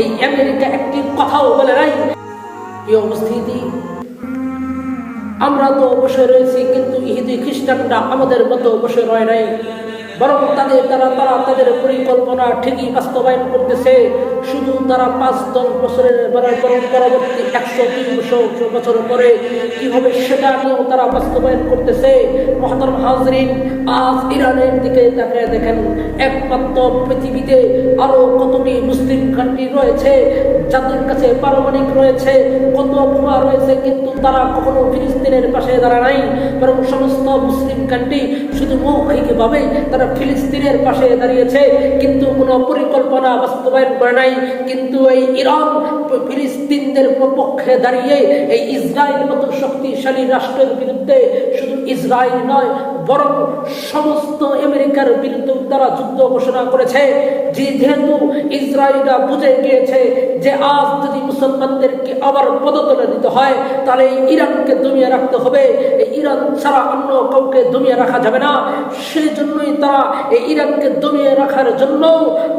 এই আমেরিকা একটি কথাও বলে নাই। এই উপস্থিতি আমরা তো অবশ্যই রয়েছি, কিন্তু ইহুদি খ্রিস্টানরা আমাদের মতো অবশ্যই রয় নাই। বরং তাদের তারা তারা তাদের পরিকল্পনা ঠিকই বাস্তবায়ন করতেছে। শুধু তারা পাঁচ, দশ বছরের বরং পরবর্তী একশো তিনশো বছর পরে কি হবে সেটা নিয়েও তারা বাস্তবায়ন করতেছে। মহাতরম হাজরিন, আজ ইরানের দিকে তাকায় দেখেন, একমাত্র পৃথিবীতে আরও কতটি মুসলিম কান্ট্রি রয়েছে, যাদের কাছে পারমাণিক রয়েছে, কত বোমা রয়েছে, কিন্তু তারা কখনো ফিলিস্তিনের পাশে দাঁড়া নাই। বরং সমস্ত মুসলিম কান্ট্রি শুধু মৌখিকভাবে তারা ফিলিস্তিনের পাশে দাঁড়িয়েছে, কিন্তু কোনো পরিকল্পনা বাস্তবায়ন করে নাই। কিন্তু এই ইরান ফিলিস্তিনদের পক্ষে দাঁড়িয়ে এই ইসরায়েল মতো শক্তিশালী রাষ্ট্রের বিরুদ্ধে শুধু ইসরায়েল নয়, বরং সমস্ত আমেরিকার বিরুদ্ধে তারা যুদ্ধ ঘোষণা করেছে। যেহেতু ইসরায়েলরা বুঝে গিয়েছে যে আজ যদি মুসলমানদেরকে আবার পদতলে দিতে হয়, তাহলে এই ইরানকে দমিয়ে রাখতে হবে। এই ইরান ছাড়া অন্য কাউকে দমিয়ে রাখা যাবে না। সেই জন্যই তারা এই ইরানকে দমিয়ে রাখার জন্য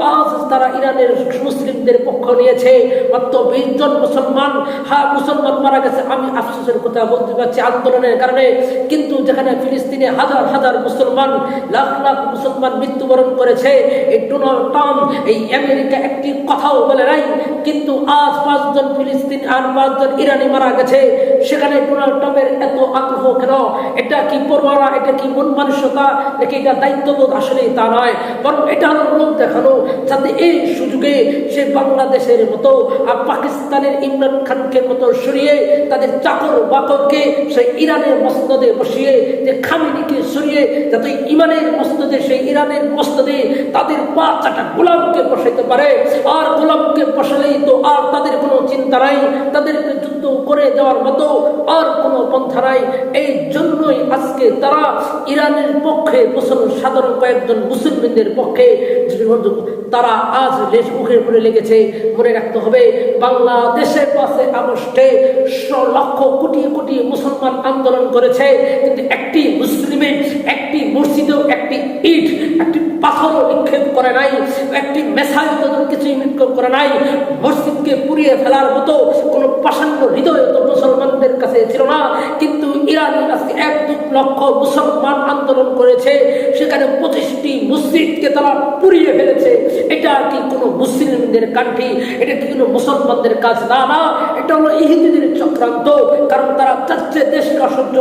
আজ তারা ইরানের মুসলিমদের পক্ষ নিয়েছে। মাত্র বিশ জন মুসলমান হ্যাঁ মুসলমান মারা গেছে। আমি আফসোসের কথা বলতে পারছি আন্দোলনের কারণে। কিন্তু যেখানে ফিলিস্তিনে হাজার হাজার মুসলমান, লাখ লাখ মুসলমান মৃত্যুবরণ করেছে, এই ডোনাল্ড ট্রাম্প, এই আমেরিকা একটি কথাও বলে নাই। কিন্তু আজ পাঁচজন ফিলিস্তিন আর পাঁচজন ইরানি মারা গেছে। সেখানে ডোনাল্ড ট্রাম্পের এত আগ্রহ কেন? এটা কি পরোয়ারা এটা কি মন মানসিকতা? নাকি এটা দায়িত্ববোধ? আসলে তা নয়। বরং এটা হলো লোক দেখানো, যাতে এই সুযোগে সে বাংলাদেশের মতো আর পাকিস্তানের ইমরান খানকে মতো সরিয়ে তাদের চাকর বাকরকে সে ইরানের মসনদে বসিয়ে, যে খামিনিকে সরিয়ে যাতে ইমানের মসনদে, সেই ইরানের মসনদে তাদের পা চাটা গোলামকে বসাইতে পারে। আর গোলামকে বসালেই তো আর তাদের কোনো চিন্তা নাই। তাদেরকে যুদ্ধ করে দেওয়ার মতো আর কোনো পন্থা নাই। এই জন্যই আজকে তারা ইরানের পক্ষে মুসলমান সাধারণ কয়েকজন মুসলমানদের পক্ষে, তারা আজ লেশ মুখের লেগেছে। মনে রাখতে হবে। বাংলাদেশের পাশে আগস্টে লক্ষ কোটি কোটি মুসলমান আন্দোলন করেছে। কিন্তু একটি মুসলিমের একটি মসজিদেও একটি ইট, একটি পাথরও নিক্ষেপ করে নাই, একটি মেসাইল তাদের কিছুই নিক্ষেপ করে নাই। মসজিদকে পুড়িয়ে ফেলার মতো কোনো পাষাণ্য হৃদয় তো মুসলমানদের কাছে ছিল না। কিন্তু ইরানি আজকে এক দু লক্ষ মুসলমান আন্দোলন করেছে, সেখানে পঁচিশটি মসজিদকে তারা পুড়িয়ে ফেলেছে। এটা কি কোনো মুসলিমদের কান্ট্রি এটা কি কোনো মুসলমানদের কাজ? না না, এটা হলো ইহুদিদের চক্রান্ত। কারণ তারা চাচ্ছে দেশকে অসহ্য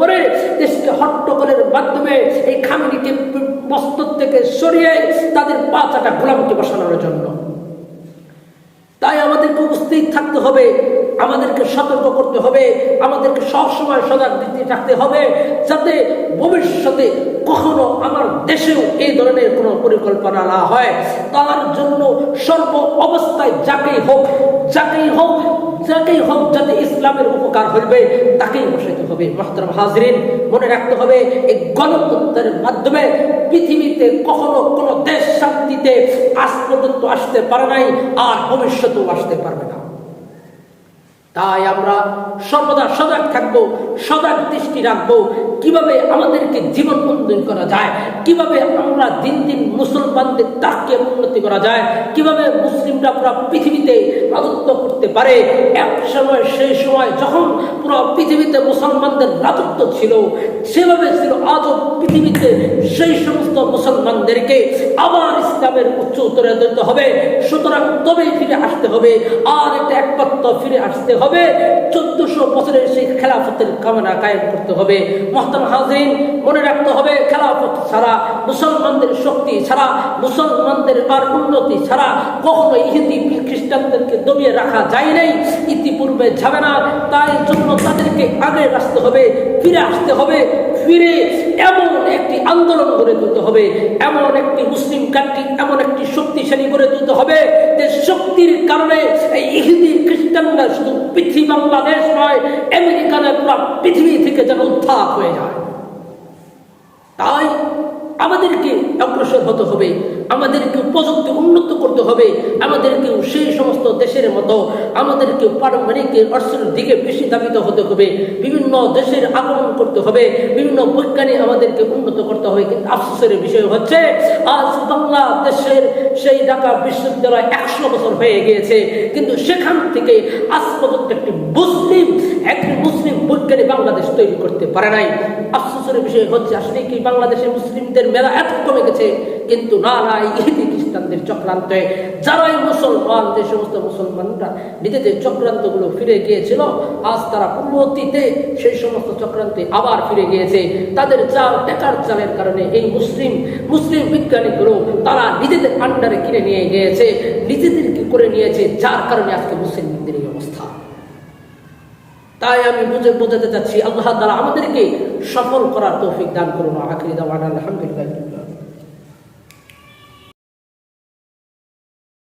করে, দেশকে হট্টগোলের মাধ্যমে এই খামিনিকে মস্তক থেকে সরিয়ে তাদের পাচাটা গোলামকে বসানোর জন্য। তাই আমাদেরকে উপস্থিত থাকতে হবে, আমাদেরকে সতর্ক করতে হবে, আমাদেরকে সবসময় সজাগ দিতে থাকতে হবে, যাতে ভবিষ্যতে কখনো আমার দেশেও এই ধরনের কোনো পরিকল্পনা না হয়। তার জন্য সর্ব অবস্থায় যাকেই হোক যাকেই হোক যাকেই হোক, যাতে ইসলামের উপকার হইবে, তাকেই বসাইতে হবে। মাহতারাম হাজরিন, মনে রাখতে হবে, এই গণতন্ত্রের মাধ্যমে পৃথিবীতে কখনো কোনো দেশ শান্তিতে আজ পর্যন্ত আসতে পারে নাই, আর ভবিষ্যতেও আসতে পারবে না। তাই আমরা সর্বদা সজাগ থাকব, সজাগ দৃষ্টি রাখব, কীভাবে আমাদেরকে জীবন বন্ধন করা যায়, কীভাবে আমরা দিন দিন মুসলমানদের তাককে উন্নতি করা যায়, কীভাবে মুসলিমরা পুরো পৃথিবীতে রাজত্ব করতে পারে, এক সময়, সেই সময় যখন পুরো পৃথিবীতে মুসলমানদের রাজত্ব ছিল, সেভাবে ছিল, আজও পৃথিবীতে সেই সমস্ত মুসলমানদেরকে আবার ইসলামের উচ্চ উত্তরে দিতে হবে। সুতরাং তবেই ফিরে আসতে হবে। আর এটা একমাত্র ফিরে আসতে হবে। চোদ্দশো বছরের সেই খেলাফতের কামনা কায়েম করতে হবে। মহতাম হাজিন মনে রাখতে হবে, খেলাফত ছাড়া, মুসলমানদের শক্তি ছাড়া, মুসলমানদের আর উন্নতি ছাড়া কখনো ইহুদি খ্রিস্টানদেরকে দমিয়ে রাখা যায় নাই। ইতিপূর্বে যাবে না। তাই জন্য তাদেরকে আগে আসতে হবে, ফিরে আসতে হবে। ফিরে এমন একটি আন্দোলন গড়ে তুলতে হবে। এমন একটি মুসলিম কান্ট্রি এমন একটি শক্তিশালী করে তুলতে হবে যে শক্তির কারণে এই ইহুদি খ্রিস্টানরা শুধু পৃথিবী বাংলাদেশ নয় আমেরিকানের পুরো পৃথিবী থেকে যেন উত্থাপ হয়ে যায়। তাই আমাদেরকে অগ্রসর হতে হবে, আমাদেরকে প্রযুক্তি উন্নত করতে হবে আমাদেরকেও সেই সমস্ত দেশের মতো আমাদেরকে পারমাণিক অর্থের দিকে বেশি দাবিত হতে হবে, বিভিন্ন দেশের আগমন করতে হবে, বিভিন্ন বৈজ্ঞানিক আমাদেরকে উন্নত করতে হবে। কিন্তু আফসোসের বিষয় হচ্ছে, আজ বাংলাদেশের সেই ঢাকা বিশ্ববিদ্যালয় একশো বছর হয়ে গিয়েছে, কিন্তু সেখান থেকে আজ পর্যন্ত একটি মুসলিম বৈজ্ঞানিক বাংলাদেশ তৈরি করতে পারে নাই। আফসোসের বিষয় হচ্ছে, আসলে কি বাংলাদেশে মুসলিমদের মেলা এত কমে গেছে? কিন্তু না না ইহুদি খ্রিস্টানদের চক্রান্তে যারাই মুসলমান, যে সমস্ত মুসলমানরা নিজেদের চক্রান্তগুলো ফিরে গিয়েছিল, আজ তারা পূর্বতীতে সেই সমস্ত চক্রান্তে আবার ফিরে গিয়েছে। তাদের চাল বেকার চালের কারণে এই মুসলিম মুসলিম বিজ্ঞানীগুলো তারা নিজেদের আন্ডারে কিনে নিয়ে গিয়েছে, নিজেদেরকে করে নিয়েছে, যার কারণে আজকে মুসলিমদের এই অবস্থা। তাই আমি বুঝে বোঝাতে চাচ্ছি, আল্লাহ তারা আমাদেরকে সফল করার তৌফিক দান করুন। আখরি দাওয়ান আলহামদুলিল্লাহ।